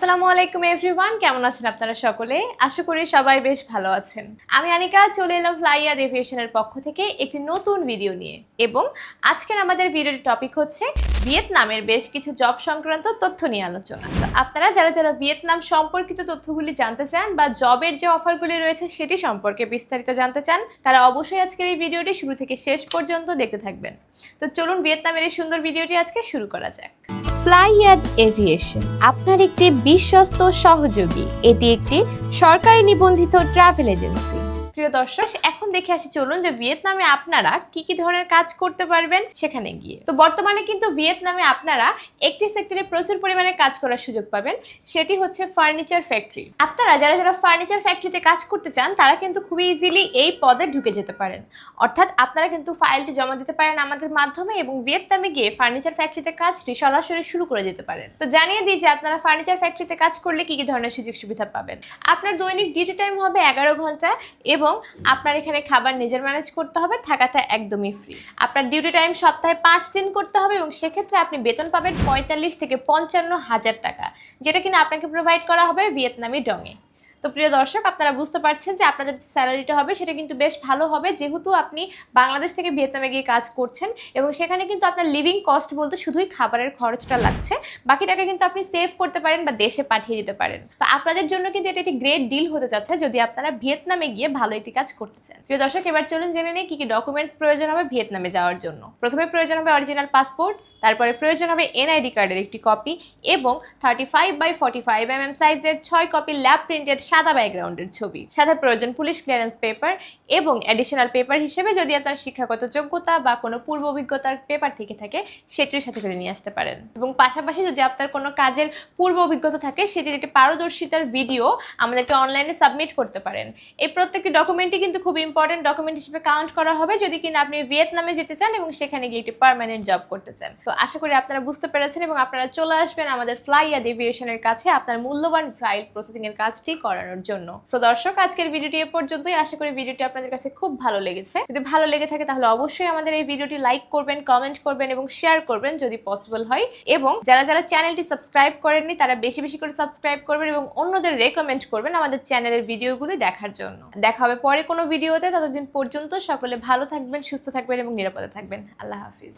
আসসালামু আলাইকুম এভরিওয়ান কেমন আছেন আপনারা সকলে? আশা করি সবাই বেশ ভালো আছেন। আমি আনিকা, চলে এলাম ফ্লাইয়ার এভিয়েশনের পক্ষ থেকে একটি নতুন ভিডিও নিয়ে। এবং আজকের আমাদের ভিডিওর টপিক হচ্ছে ভিয়েতনামের বেশ কিছু জব সংক্রান্ত তথ্য নিয়ে আলোচনা। তো আপনারা যারা যারা ভিয়েতনাম সম্পর্কিত তথ্যগুলি জানতে চান বা জবের যে অফারগুলি রয়েছে সেটি সম্পর্কে বিস্তারিত জানতে চান, তারা অবশ্যই আজকের এই ভিডিওটি শুরু থেকে শেষ পর্যন্ত দেখতে থাকবেন। তো চলুন ভিয়েতনামের এই সুন্দর ভিডিওটি আজকে শুরু করা যাক। ফ্লাইয়াদ এভিয়েশন আপনার একটি বিশ্বস্ত সহযোগী। এটি একটি সরকারি নিবন্ধিত ট্রাভেল এজেন্সি। প্রিয় দর্শক, এখন দেখে আসি চলুন যে ভিয়েতনামে আপনারা কি কি ধরনের কাজ করতে পারবেন সেখানে গিয়ে। তো বর্তমানে কিন্তু ভিয়েতনামে আপনারা একটি সেক্টরে প্রচুর পরিমাণে কাজ করার সুযোগ পাবেন, সেটি হচ্ছে ফার্নিচার ফ্যাক্টরি। আপনারা যারা যারা ফার্নিচার ফ্যাক্টরিতে কাজ করতে চান, তারা কিন্তু খুবই ইজিলি এই পদে ঢুকে যেতে পারেন। অর্থাৎ আপনারা কিন্তু ফাইলটি জমা দিতে পারেন আমাদের মাধ্যমে এবং ভিয়েতনামে গিয়ে ফার্নিচার ফ্যাক্টরিতে কাজটি সরাসরি শুরু করে যেতে পারেন। তো জানিয়ে দিই যে আপনারা ফার্নিচার ফ্যাক্টরিতে কাজ করলে কি কি ধরনের সুযোগ সুবিধা পাবেন। আপনার দৈনিক ডিউটি টাইম হবে এগারো ঘণ্টা এবং আপনার এখানে খাবার নিজের ম্যানেজ করতে হবে, থাকাটা একদমই ফ্রি আপনার ডিউটি টাইম সপ্তাহে পাঁচ দিন করতে হবে এবং সেক্ষেত্রে আপনি বেতন পাবেন পঁয়তাল্লিশ থেকে পঞ্চান্ন হাজার টাকা, যেটা কিনা আপনাকে প্রোভাইড করা হবে ভিয়েতনামি ডঙে তো প্রিয় দর্শক, আপনারা বুঝতে পারছেন যে আপনাদের স্যালারিটা হবে, সেটা কিন্তু বেশ ভালো হবে। যেহেতু আপনি বাংলাদেশ থেকে ভিয়েতনামে গিয়ে কাজ করছেন এবং সেখানে কিন্তু আপনার লিভিং কস্ট বলতে শুধুই খাবারের খরচটা লাগছে। বাকি টাকা কিন্তু আপনি সেভ করতে পারেন বা দেশে পাঠিয়ে দিতে পারেন। তো আপনাদের জন্য কিন্তু এটা একটি গ্রেট ডিল হতে যাচ্ছে যদি আপনারা ভিয়েতনামে গিয়ে ভালো একটি কাজ করতে চান। প্রিয় দর্শক, এবার চলুন জেনে নিই কি কি ডকুমেন্টস প্রয়োজন হবে ভিয়েতনামে যাওয়ার জন্য। প্রথমে প্রয়োজন হবে অরিজিনাল পাসপোর্ট তারপরে প্রয়োজন হবে এনআইডি কার্ডের একটি কপি এবং thirty five by forty five M M সাইজের ছয় কপি ল্যাব প্রিন্টেড সাদা ব্যাকগ্রাউন্ডের ছবি। সাথে প্রয়োজন পুলিশ ক্লিয়ারেন্স পেপার এবং অ্যাডিশনাল পেপার হিসেবে যদি আপনার শিক্ষাগত যোগ্যতা বা কোনো পূর্ব অভিজ্ঞতার পেপার থেকে থাকে, সেটির সাথে করে নিয়ে আসতে পারেন। এবং পাশাপাশি যদি আপনার কোনো কাজের পূর্ব অভিজ্ঞতা থাকে, সেটির একটি পারদর্শিতার ভিডিও আমাদেরকে অনলাইনে সাবমিট করতে পারেন। এই প্রত্যেকটি ডকুমেন্টই কিন্তু খুব ইম্পর্টেন্ট ডকুমেন্ট হিসেবে কাউন্ট করা হবে যদি কিনা আপনি ভিয়েতনামে যেতে চান এবং সেখানে গিয়ে একটি পার্মানেন্ট জব করতে চান। তো আশা করি আপনারা বুঝতে পেরেছেন এবং আপনারা চলে আসবেন আমাদের ফ্লাইয়া এভিয়েশনের কাছে। আপনার মূল্যবান ফাইল প্রসেসিং এর কাজটি করানোর জন্য। সো দর্শক, আজকের ভিডিওটি এ পর্যন্তই। আশা করি ভিডিওটি আপনাদের কাছে খুব ভালো লেগেছে। যদি ভালো লেগে থাকে, তাহলে অবশ্যই আমাদের এই ভিডিওটি লাইক করবেন, কমেন্ট করবেন এবং শেয়ার করবেন যদি পসিবল হয়। এবং যারা যারা চ্যানেলটি সাবস্ক্রাইব করেননি, তারা বেশি বেশি করে সাবস্ক্রাইব করবেন এবং অন্যদের রেকমেন্ড করবেন আমাদের চ্যানেলের ভিডিওগুলি দেখার জন্য। দেখা হবে পরে কোনো ভিডিওতে। ততদিন পর্যন্ত সকলে ভালো থাকবেন, সুস্থ থাকবেন এবং নিরাপদে থাকবেন। আল্লাহ হাফিজ।